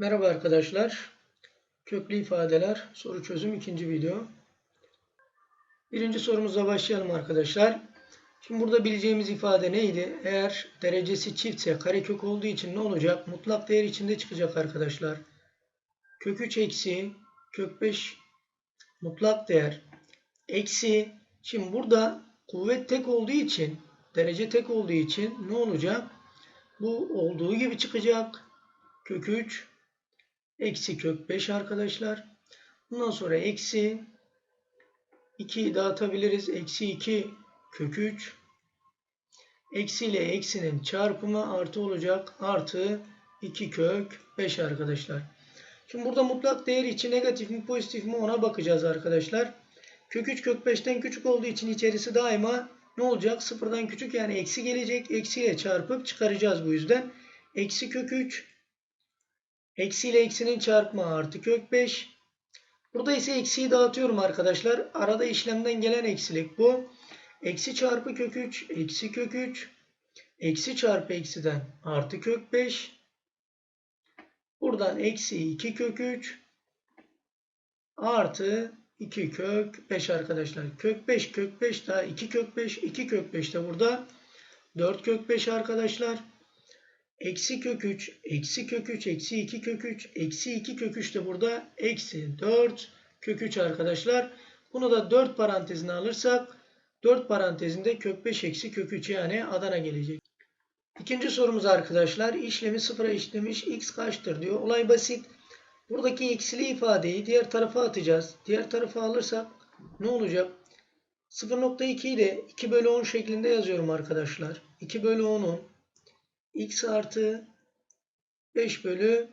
Merhaba arkadaşlar. Köklü ifadeler soru çözüm ikinci video. Birinci sorumuzla başlayalım arkadaşlar. Şimdi burada bileceğimiz ifade neydi? Eğer derecesi çiftse karekök olduğu için ne olacak? Mutlak değer içinde çıkacak arkadaşlar. Kök 3 eksi kök 5 mutlak değer eksi şimdi burada kuvvet tek olduğu için derece tek olduğu için ne olacak? Bu olduğu gibi çıkacak. Kök 3 eksi kök 5 arkadaşlar. Bundan sonra eksi 2'yi dağıtabiliriz. Eksi 2 kök 3 eksi ile eksinin çarpımı artı olacak. Artı 2 kök 5 arkadaşlar. Şimdi burada mutlak değer için negatif mi pozitif mi ona bakacağız arkadaşlar. Kök 3 kök 5'ten küçük olduğu için içerisi daima ne olacak? Sıfırdan küçük yani eksi gelecek. Eksiyle çarpıp çıkaracağız bu yüzden. Eksi kök 3 Eksi ile eksinin çarpımı artı kök 5. Burada ise eksiyi dağıtıyorum arkadaşlar. Arada işlemden gelen eksilik bu. Eksi çarpı kök 3, eksi kök 3, eksi çarpı eksiden artı kök 5. Buradan eksi 2 kök 3 artı 2 kök 5 arkadaşlar. Kök 5 kök 5 daha 2 kök 5, 2 kök 5 de burada 4 kök 5 arkadaşlar. Eksi kök 3, eksi kök 3, eksi 2 kök 3, eksi 2 kök 3 de burada eksi 4 kök 3 arkadaşlar. Bunu da 4 parantezine alırsak 4 parantezinde kök 5 eksi kök 3 yani Adana gelecek. İkinci sorumuz arkadaşlar işlemi sıfıra eşitlemiş x kaçtır diyor. Olay basit. Buradaki eksili ifadeyi diğer tarafa atacağız. Diğer tarafa alırsak ne olacak? 0.2'yi de 2 bölü 10 şeklinde yazıyorum arkadaşlar. 2 bölü 10'un x artı 5 bölü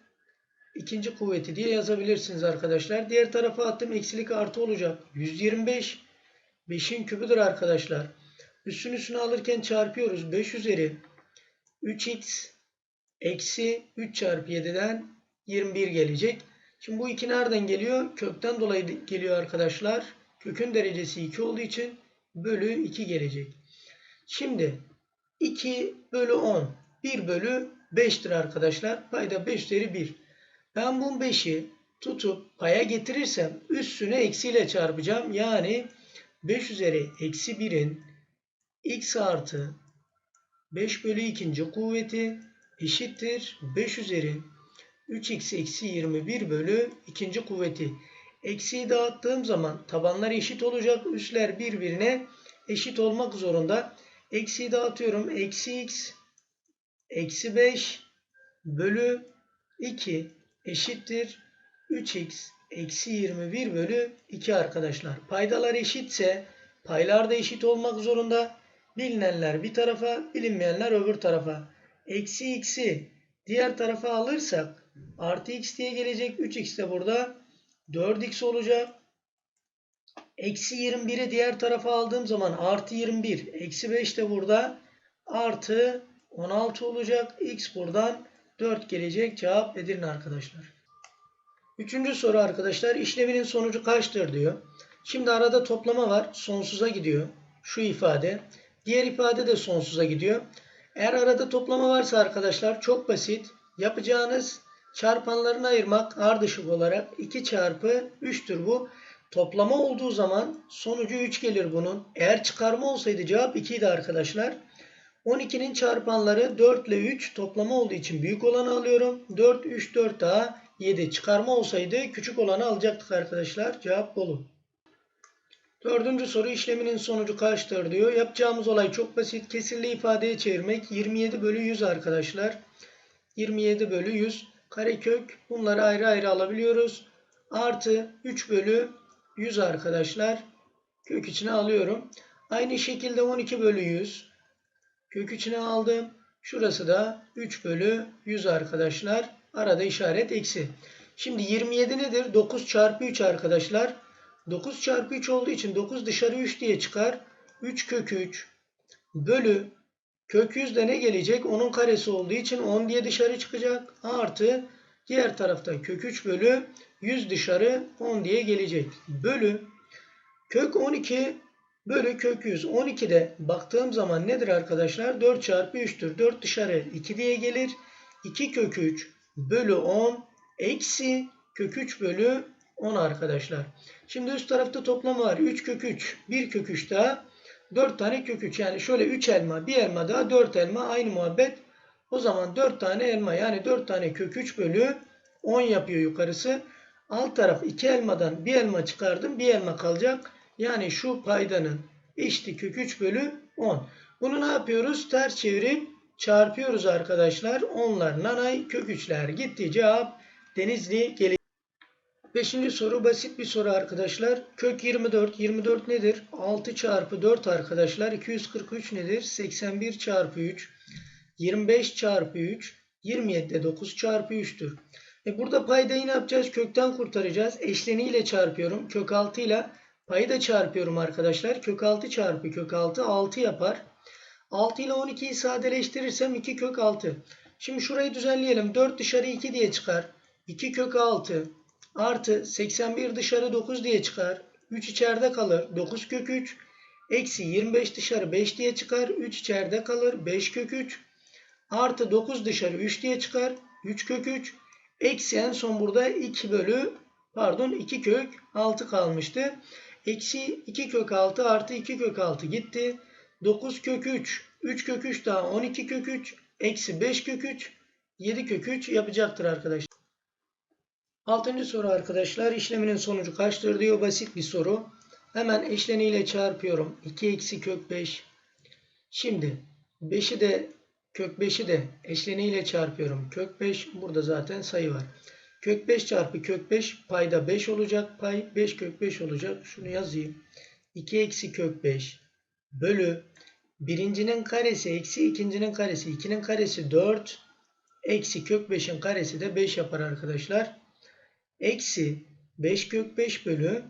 ikinci kuvveti diye yazabilirsiniz arkadaşlar. Diğer tarafa attım eksilik artı olacak. 125 5'in kübüdür arkadaşlar. Üstün üstüne alırken çarpıyoruz. 5 üzeri 3x eksi 3 çarpı 7'den 21 gelecek. Şimdi bu 2 nereden geliyor? Kökten dolayı geliyor arkadaşlar. Kökün derecesi 2 olduğu için bölü 2 gelecek. Şimdi 2 bölü 10 1 bölü 5'tir arkadaşlar. Payda 5 üzeri 1. Ben bu 5'i tutup paya getirirsem üstüne eksiyle çarpacağım. Yani 5 üzeri eksi 1'in x artı 5 bölü 2. kuvveti eşittir. 5 üzeri 3x eksi 21 bölü 2. kuvveti. Eksiyi dağıttığım zaman tabanlar eşit olacak. Üsler birbirine eşit olmak zorunda. Eksiyi dağıtıyorum. Eksi x eksi 5 bölü 2 eşittir 3x eksi 21 bölü 2 arkadaşlar. Paydalar eşitse paylar da eşit olmak zorunda. Bilinenler bir tarafa bilinmeyenler öbür tarafa. Eksi x'i diğer tarafa alırsak artı x diye gelecek. 3x de burada 4x olacak. Eksi 21'i diğer tarafa aldığım zaman artı 21. Eksi 5 de burada artı 16 olacak. X buradan 4 gelecek. Cevap Edirne arkadaşlar. Üçüncü soru arkadaşlar. işleminin sonucu kaçtır diyor. Şimdi arada toplama var. Sonsuza gidiyor. Şu ifade. Diğer ifade de sonsuza gidiyor. Eğer arada toplama varsa arkadaşlar çok basit. Yapacağınız çarpanlarını ayırmak ardışık olarak 2 çarpı 3'tür bu. Toplama olduğu zaman sonucu 3 gelir bunun. Eğer çıkarma olsaydı cevap 2 idi arkadaşlar. 12'nin çarpanları 4 ile 3 toplama olduğu için büyük olanı alıyorum. 4, 3, 4 daha 7 çıkarma olsaydı küçük olanı alacaktık arkadaşlar. Cevap Bolu. Dördüncü soru işleminin sonucu kaçtır diyor. Yapacağımız olay çok basit. Kesirli ifadeye çevirmek. 27 bölü 100 arkadaşlar. 27 bölü 100. Karekök. Bunları ayrı ayrı alabiliyoruz. Artı 3 bölü 100 arkadaşlar. Kök içine alıyorum. Aynı şekilde 12 bölü 100. Kök içine aldım. Şurası da 3 bölü 100 arkadaşlar. Arada işaret eksi. Şimdi 27 nedir? 9 çarpı 3 arkadaşlar. 9 çarpı 3 olduğu için 9 dışarı 3 diye çıkar. 3 kök 3 bölü kök 100 de ne gelecek? Onun karesi olduğu için 10 diye dışarı çıkacak. Artı diğer tarafta kök 3 bölü 100 dışarı 10 diye gelecek. Bölü kök 12 bölü kök 100. 12'de baktığım zaman nedir arkadaşlar? 4 çarpı 3'tür. 4 dışarı 2 diye gelir. 2 kök 3 bölü 10 Eksi kök 3 bölü 10 arkadaşlar. Şimdi üst tarafta toplamı var. 3 kök 3. 1 kök 3 daha. 4 tane kök 3. Yani şöyle 3 elma. 1 elma daha 4 elma. Aynı muhabbet. O zaman 4 tane elma. Yani 4 tane kök 3 bölü 10 yapıyor yukarısı. Alt taraf 2 elmadan 1 elma çıkardım. 1 elma kalacak. Yani şu paydanın eşiti kök 3 bölü 10. Bunu ne yapıyoruz? Ters çevirip çarpıyoruz arkadaşlar. Onlar nanay kök 3'ler gitti. Cevap Denizli gelecek. Beşinci soru basit bir soru arkadaşlar. Kök 24. 24 nedir? 6 çarpı 4 arkadaşlar. 243 nedir? 81 çarpı 3. 25 çarpı 3. 27 de 9 çarpı 3'tür. E burada paydayı ne yapacağız? Kökten kurtaracağız. Eşleniyle çarpıyorum. Kök 6 ile payı da çarpıyorum arkadaşlar. Kök 6 çarpı kök 6 6 yapar. 6 ile 12'yi sadeleştirirsem 2 kök 6. Şimdi şurayı düzenleyelim. 4 dışarı 2 diye çıkar. 2 kök 6 artı 81 dışarı 9 diye çıkar. 3 içeride kalır. 9 kök 3 eksi 25 dışarı 5 diye çıkar. 3 içeride kalır. 5 kök 3 artı 9 dışarı 3 diye çıkar. 3 kök 3 eksi en son burada 2 bölü pardon 2 kök 6 kalmıştı. Eksi 2 kök 6 artı 2 kök 6 gitti. 9 kök 3 3 kök 3 daha 12 kök 3 eksi 5 kök 3 7 kök 3 yapacaktır arkadaşlar. Altıncı soru arkadaşlar. işleminin sonucu kaçtır diyor. Basit bir soru. Hemen eşleniyle çarpıyorum. 2 eksi kök 5. Şimdi 5'i de kök 5'i de eşleniyle çarpıyorum. Kök 5 burada zaten sayı var. Kök 5 çarpı kök 5 payda 5 olacak. Pay 5 kök 5 olacak. Şunu yazayım. 2 eksi kök 5 bölü birincinin karesi eksi ikincinin karesi. 2'nin karesi 4 eksi kök 5'in karesi de 5 yapar arkadaşlar. Eksi 5 kök 5 bölü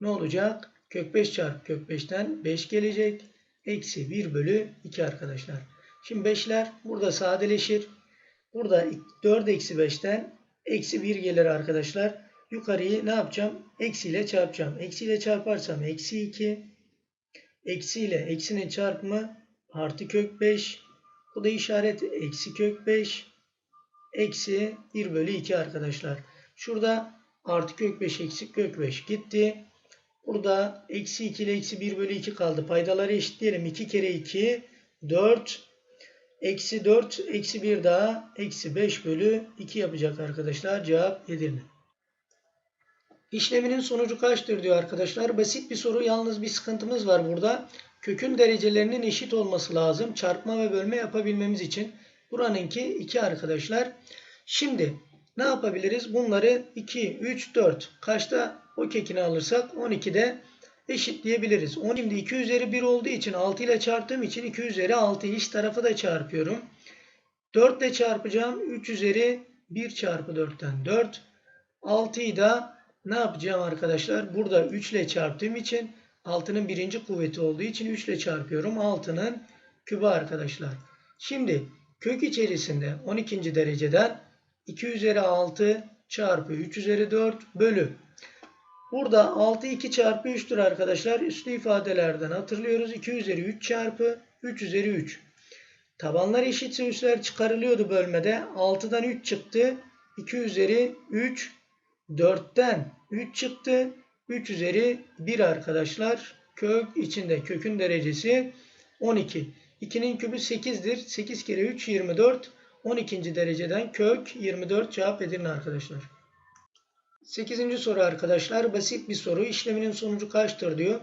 ne olacak? Kök 5 çarpı kök 5'ten 5 gelecek. Eksi 1 bölü 2 arkadaşlar. Şimdi 5'ler burada sadeleşir. Burada 4 eksi 5'ten eksi 1 gelir arkadaşlar. Yukarıyı ne yapacağım? Eksi ile çarpacağım. Eksi ile çarparsam eksi 2. Eksi ile eksinin çarpımı artı kök 5. Bu da işaret eksi kök 5. Eksi 1 bölü 2 arkadaşlar. Şurada artı kök 5 eksi kök 5 gitti. Burada eksi 2 ile eksi 1 bölü 2 kaldı. Paydaları eşitleyelim. 2 kere 2 4 eksi 4 eksi 1 daha eksi 5 bölü 2 yapacak arkadaşlar. Cevap Edirne. İşleminin sonucu kaçtır diyor arkadaşlar. Basit bir soru. Yalnız bir sıkıntımız var burada. Kökün derecelerinin eşit olması lazım. Çarpma ve bölme yapabilmemiz için. Buranınki 2 arkadaşlar. Şimdi ne yapabiliriz? Bunları 2, 3, 4. Kaçta o kekini alırsak 12'de eşitleyebiliriz. 10 şimdi 2 üzeri 1 olduğu için 6 ile çarptığım için 2 üzeri 6 iç tarafı da çarpıyorum. 4 ile çarpacağım. 3 üzeri 1 çarpı 4'ten 4. 6'yı da ne yapacağım arkadaşlar? Burada 3 ile çarptığım için 6'nın birinci kuvveti olduğu için 3 ile çarpıyorum. 6'nın kübü arkadaşlar. Şimdi kök içerisinde 12. dereceden 2 üzeri 6 çarpı 3 üzeri 4 bölü. Burada 6 2 çarpı 3'tür arkadaşlar. Üslü ifadelerden hatırlıyoruz. 2 üzeri 3 çarpı 3 üzeri 3. Tabanlar eşitse üsler çıkarılıyordu bölmede. 6'dan 3 çıktı. 2 üzeri 3. 4'ten 3 çıktı. 3 üzeri 1 arkadaşlar. Kök içinde kökün derecesi 12. 2'nin kübü 8'dir. 8 kere 3 24. 12. dereceden kök 24 cevap Edirne arkadaşlar. 8. soru arkadaşlar basit bir soru. İşleminin sonucu kaçtır diyor.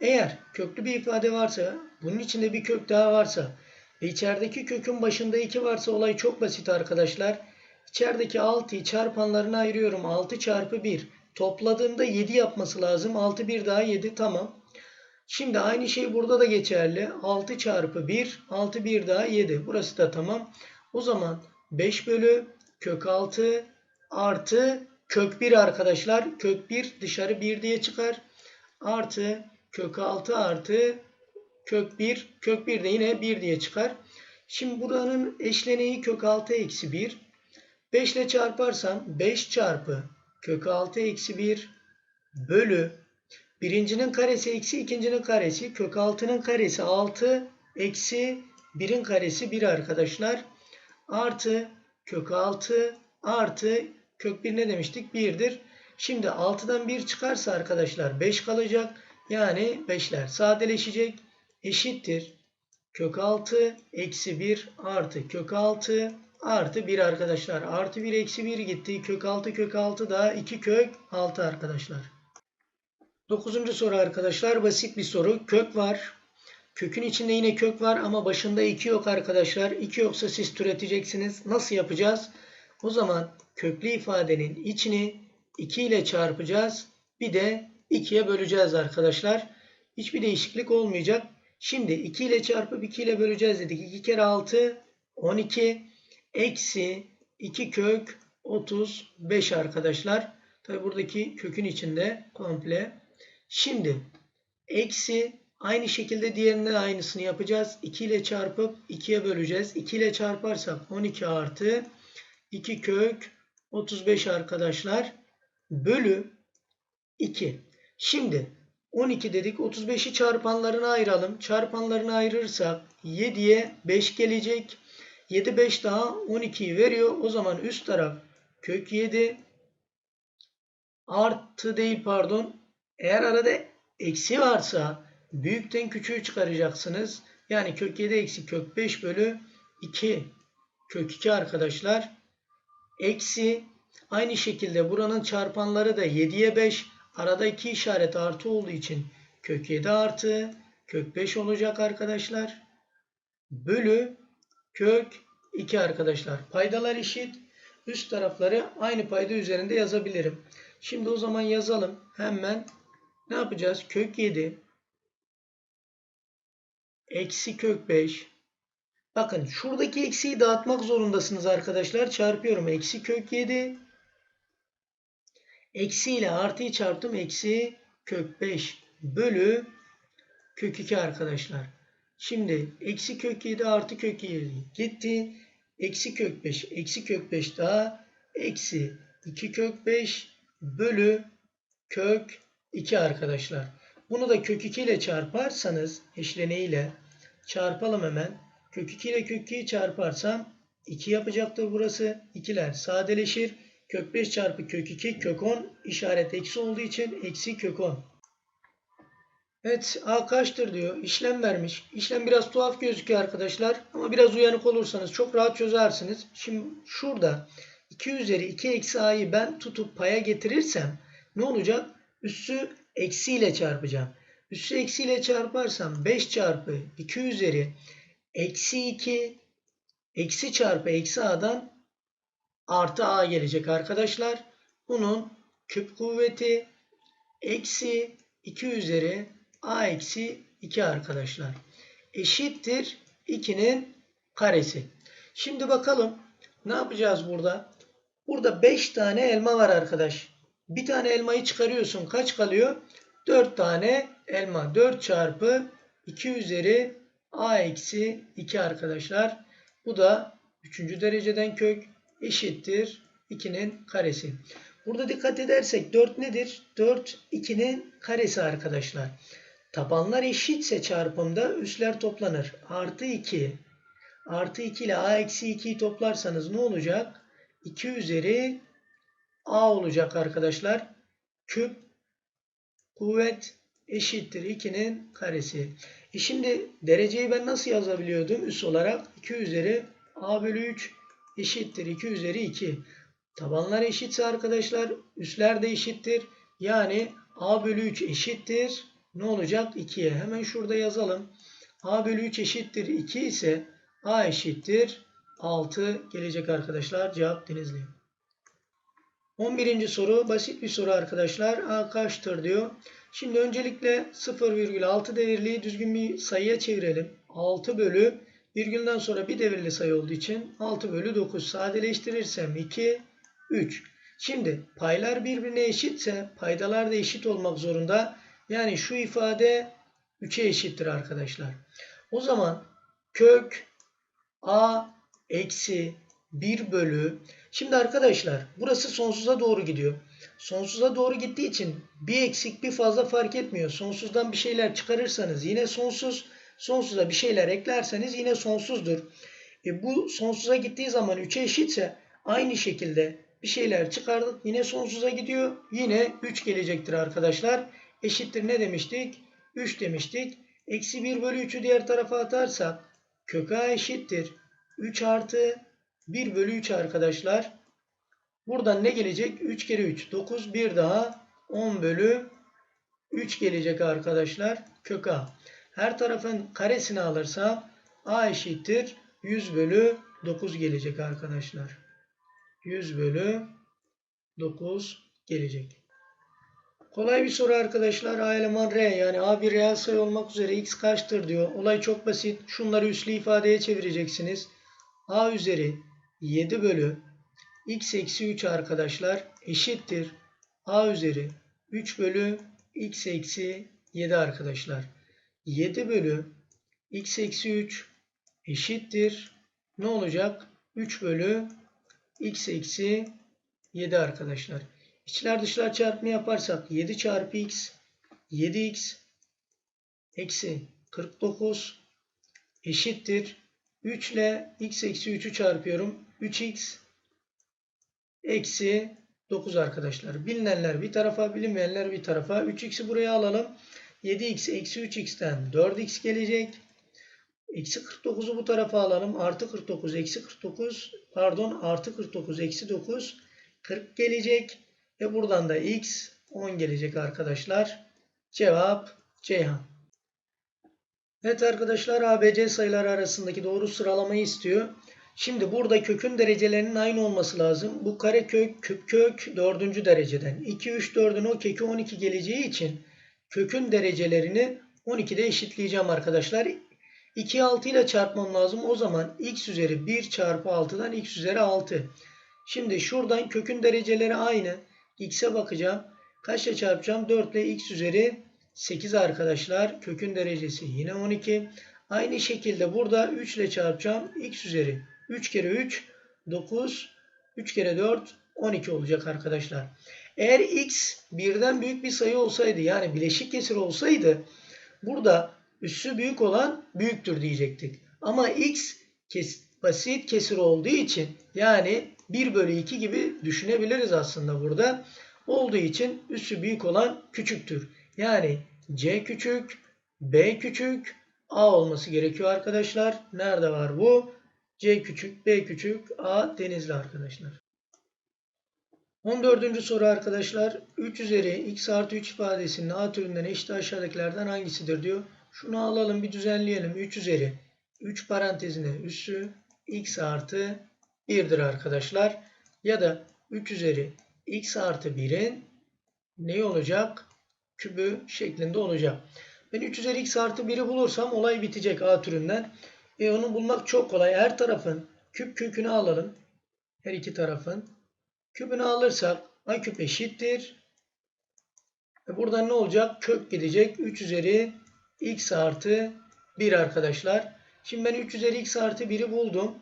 Eğer köklü bir ifade varsa bunun içinde bir kök daha varsa ve içerideki kökün başında 2 varsa olay çok basit arkadaşlar. İçerideki 6'yı çarpanlarına ayırıyorum. 6 çarpı 1. Topladığımda 7 yapması lazım. 6 1 daha 7 tamam. Şimdi aynı şey burada da geçerli. 6 çarpı 1. 6 1 daha 7. Burası da tamam. O zaman 5 bölü kök 6 artı kök 1 arkadaşlar. Kök 1 dışarı 1 diye çıkar. Artı kök 6 artı kök 1. Kök 1 de yine 1 diye çıkar. Şimdi buranın eşleneği kök 6 eksi 1. 5 ile çarparsam 5 çarpı kök 6 eksi 1 bölü birincinin karesi eksi ikincinin karesi kök 6'nın karesi 6 eksi 1'in karesi 1 arkadaşlar. Artı kök 6 artı Kök 1 ne demiştik? 1'dir. Şimdi 6'dan 1 çıkarsa arkadaşlar 5 kalacak. Yani 5'ler sadeleşecek. Eşittir. Kök 6 eksi 1 artı kök 6 artı 1 arkadaşlar. Artı 1 eksi 1 gitti. Kök 6 kök 6 da 2 kök 6 arkadaşlar. Dokuzuncu soru arkadaşlar. Basit bir soru. Kök var. Kökün içinde yine kök var ama başında 2 yok arkadaşlar. 2 yoksa siz türeteceksiniz. Nasıl yapacağız? O zaman köklü ifadenin içini 2 ile çarpacağız. Bir de 2'ye böleceğiz arkadaşlar. Hiçbir değişiklik olmayacak. Şimdi 2 ile çarpıp 2 ile böleceğiz dedik. 2 kere 6 12 eksi 2 kök 35 arkadaşlar. Tabi buradaki kökün içinde komple. Şimdi eksi aynı şekilde diğerine de aynısını yapacağız. 2 ile çarpıp 2'ye böleceğiz. 2 ile çarparsak 12 artı 2 kök 35 arkadaşlar. Bölü 2. Şimdi 12 dedik. 35'i çarpanlarına ayıralım. Çarpanlarını ayırırsak 7'ye 5 gelecek. 7 5 daha 12'yi veriyor. O zaman üst taraf kök 7 artı değil pardon. Eğer arada eksi varsa büyükten küçüğü çıkaracaksınız. Yani kök 7 eksi kök 5 bölü 2 kök 2 arkadaşlar. Eksi aynı şekilde buranın çarpanları da 7'ye 5 Arada iki işaret artı olduğu için kök 7 artı kök 5 olacak arkadaşlar. Bölü kök 2 arkadaşlar. Paydalar eşit. Üst tarafları aynı payda üzerinde yazabilirim. Şimdi o zaman yazalım. Hemen ne yapacağız? Kök 7 eksi kök 5 Bakın şuradaki eksiyi dağıtmak zorundasınız arkadaşlar. Çarpıyorum. Eksi kök 7 Eksi ile artıyı çarptım. Eksi kök 5 bölü kök 2 arkadaşlar. Şimdi eksi kök 7 artı kök 7 gitti. Eksi kök 5 eksi kök 5 daha eksi 2 kök 5 bölü kök 2 arkadaşlar. Bunu da kök 2 ile çarparsanız eşleneğiyle çarpalım hemen. Kök 2 ile kök 2'yi çarparsam 2 yapacaktır burası. 2'ler sadeleşir. Kök 5 çarpı kök 2 kök 10 işaret eksi olduğu için eksi kök 10. Evet A kaçtır diyor. İşlem vermiş. İşlem biraz tuhaf gözüküyor arkadaşlar. Ama biraz uyanık olursanız çok rahat çözersiniz. Şimdi şurada 2 üzeri 2 eksi A'yı ben tutup paya getirirsem ne olacak? Üssü eksiyle çarpacağım. Üssü eksiyle çarparsam 5 çarpı 2 üzeri eksi 2 eksi çarpı eksi A'dan artı a gelecek arkadaşlar. Bunun küp kuvveti eksi 2 üzeri a eksi 2 arkadaşlar. Eşittir 2'nin karesi. Şimdi bakalım ne yapacağız burada? Burada 5 tane elma var arkadaş. Bir tane elmayı çıkarıyorsun. Kaç kalıyor? 4 tane elma. 4 çarpı 2 üzeri a eksi 2 arkadaşlar. Bu da 3. dereceden kök eşittir 2'nin karesi. Burada dikkat edersek 4 nedir? 4 2'nin karesi arkadaşlar. Tabanlar eşitse çarpımda üsler toplanır. Artı 2 artı 2 ile a eksi 2'yi toplarsanız ne olacak? 2 üzeri a olacak arkadaşlar. Küp kuvvet eşittir 2'nin karesi. E şimdi dereceyi ben nasıl yazabiliyordum? Üs olarak 2 üzeri a bölü 3 eşittir 2 üzeri 2. Tabanlar eşitse arkadaşlar üsler de eşittir. Yani a bölü 3 eşittir. Ne olacak? 2'ye. Hemen şurada yazalım. a bölü 3 eşittir 2 ise a eşittir 6 gelecek arkadaşlar. Cevap Denizli. 11. soru basit bir soru arkadaşlar. A kaçtır diyor. Şimdi öncelikle 0,6 devirliği düzgün bir sayıya çevirelim. 6 bölü Virgülden sonra bir devirli sayı olduğu için 6 bölü 9 sadeleştirirsem 2, 3. Şimdi paylar birbirine eşitse paydalar da eşit olmak zorunda. Yani şu ifade 3'e eşittir arkadaşlar. O zaman kök a eksi 1 bölü. Şimdi arkadaşlar burası sonsuza doğru gidiyor. Sonsuza doğru gittiği için bir eksik bir fazla fark etmiyor. Sonsuzdan bir şeyler çıkarırsanız yine sonsuz. Sonsuza bir şeyler eklerseniz yine sonsuzdur. E bu sonsuza gittiği zaman 3'e eşitse aynı şekilde Bir şeyler çıkardık. Yine sonsuza gidiyor. Yine 3 gelecektir arkadaşlar. Eşittir ne demiştik? 3 demiştik. Eksi 1 bölü 3'ü diğer tarafa atarsak kök a eşittir. 3 artı 1 bölü 3 arkadaşlar. Buradan ne gelecek? 3 kere 3. 9 bir daha 10 bölü 3 gelecek arkadaşlar. Kök a. Her tarafın karesini alırsam a eşittir. 100 bölü 9 gelecek arkadaşlar. 100 bölü 9 gelecek. Kolay bir soru arkadaşlar. A eleman R yani A bir reel sayı olmak üzere x kaçtır diyor. Olay çok basit. Şunları üslü ifadeye çevireceksiniz. A üzeri 7 bölü x eksi 3 arkadaşlar eşittir. A üzeri 3 bölü x eksi 7 arkadaşlar. 7 bölü x eksi 3 eşittir. Ne olacak? 3 bölü x eksi 7 arkadaşlar. İçler dışlar çarpımı yaparsak 7 çarpı x 7x eksi 49 eşittir. 3 ile x eksi 3'ü çarpıyorum. 3x eksi 9 arkadaşlar. Bilinenler bir tarafa bilinmeyenler bir tarafa. 3x'i buraya alalım. 7x eksi 3x'ten 4x gelecek. Eksi 49'u bu tarafa alalım. Artı 49 eksi 49 pardon artı 49 eksi 9 40 gelecek. Ve buradan da x 10 gelecek arkadaşlar. Cevap Ceyhan. Evet arkadaşlar ABC sayıları arasındaki doğru sıralamayı istiyor. Şimdi burada kökün derecelerinin aynı olması lazım. Bu karekök küp kök 4. dereceden. 2 3 4'ün o kökü 12 geleceği için kökün derecelerini 12'de eşitleyeceğim arkadaşlar. 2'yi 6 ile çarpmam lazım. O zaman x üzeri 1 çarpı 6'dan x üzeri 6. Şimdi şuradan kökün dereceleri aynı. x'e bakacağım. Kaçla çarpacağım? 4 ile x üzeri 8 arkadaşlar. Kökün derecesi yine 12. Aynı şekilde burada 3 ile çarpacağım. x üzeri 3 kere 3 9. 3 kere 4 12 olacak arkadaşlar. Eğer x birden büyük bir sayı olsaydı yani bileşik kesir olsaydı burada üssü büyük olan büyüktür diyecektik. Ama x kes, basit kesir olduğu için yani 1 bölü 2 gibi düşünebiliriz aslında burada. Olduğu için üssü büyük olan küçüktür. Yani c küçük, b küçük, a olması gerekiyor arkadaşlar. Nerede var bu? C küçük, b küçük, a denizli arkadaşlar. 14. soru arkadaşlar. 3 üzeri x artı 3 ifadesinin a türünden eşit aşağıdakilerden hangisidir diyor. Şunu alalım bir düzenleyelim. 3 üzeri 3 parantezine üssü x artı 1'dir arkadaşlar. Ya da 3 üzeri x artı 1'in ne olacak? Kübü şeklinde olacak. Ben 3 üzeri x artı 1'i bulursam olay bitecek a türünden. E onu bulmak çok kolay. Her tarafın küp kökünü alalım. Her iki tarafın. Küpünü alırsak a küp eşittir. E buradan ne olacak? Kök gidecek. 3 üzeri x artı 1 arkadaşlar. Şimdi ben 3 üzeri x artı 1'i buldum.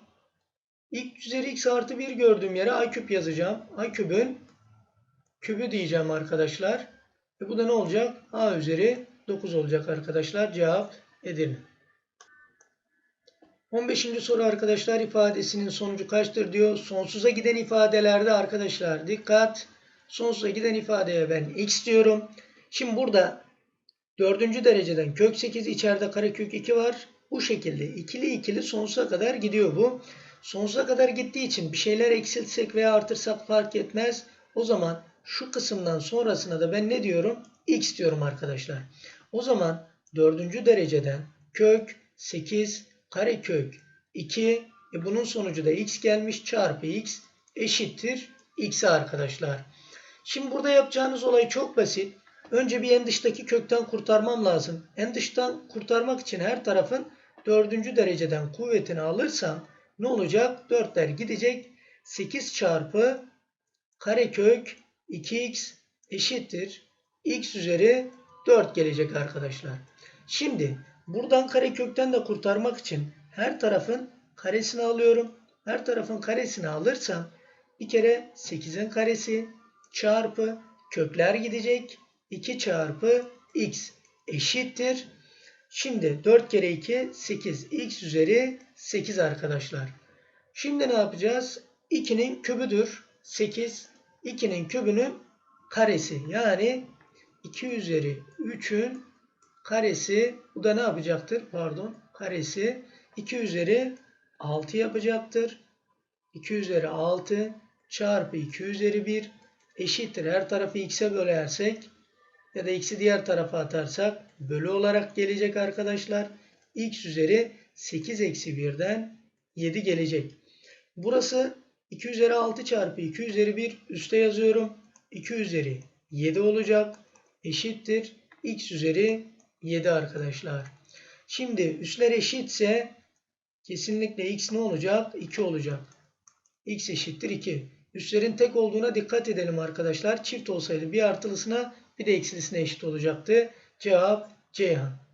3 üzeri x artı 1 gördüğüm yere a küp yazacağım. a kübün kübü diyeceğim arkadaşlar. Ve bu da ne olacak? a üzeri 9 olacak arkadaşlar. Cevap Edirne. 15. soru arkadaşlar ifadesinin sonucu kaçtır diyor. Sonsuza giden ifadelerde arkadaşlar dikkat. Sonsuza giden ifadeye ben x diyorum. Şimdi burada dördüncü dereceden kök 8 içeride karekök 2 var. Bu şekilde ikili ikili sonsuza kadar gidiyor bu. Sonsuza kadar gittiği için bir şeyler eksiltsek veya artırsak fark etmez. O zaman şu kısımdan sonrasına da ben ne diyorum? x diyorum arkadaşlar. O zaman dördüncü dereceden kök 8 karekök 2 e bunun sonucu da x gelmiş çarpı x eşittir x'e arkadaşlar. Şimdi burada yapacağınız olay çok basit. Önce bir en dıştaki kökten kurtarmam lazım. En dıştan kurtarmak için her tarafın dördüncü dereceden kuvvetini alırsam ne olacak? 4'ler gidecek. 8 çarpı karekök 2x eşittir. x üzeri 4 gelecek arkadaşlar. Şimdi buradan karekökten de kurtarmak için her tarafın karesini alıyorum. Her tarafın karesini alırsam bir kere 8'in karesi çarpı kökler gidecek. 2 çarpı x eşittir. Şimdi 4 kere 2 8 x üzeri 8 arkadaşlar. Şimdi ne yapacağız? 2'nin kübüdür. 8. 2'nin kübünün karesi. Yani 2 üzeri 3'ün karesi. Bu da ne yapacaktır? Pardon. Karesi 2 üzeri 6 yapacaktır. 2 üzeri 6 çarpı 2 üzeri 1 eşittir. Her tarafı x'e bölersek ya da x'i diğer tarafa atarsak bölü olarak gelecek arkadaşlar. x üzeri 8 eksi 1'den 7 gelecek. Burası 2 üzeri 6 çarpı 2 üzeri 1 üste yazıyorum. 2 üzeri 7 olacak. Eşittir. x üzeri 7 arkadaşlar. Şimdi üstler eşitse kesinlikle x ne olacak? 2 olacak. x eşittir 2. Üstlerin tek olduğuna dikkat edelim arkadaşlar. Çift olsaydı bir artılısına bir de eksilisine eşit olacaktı. Cevap Ceyhan.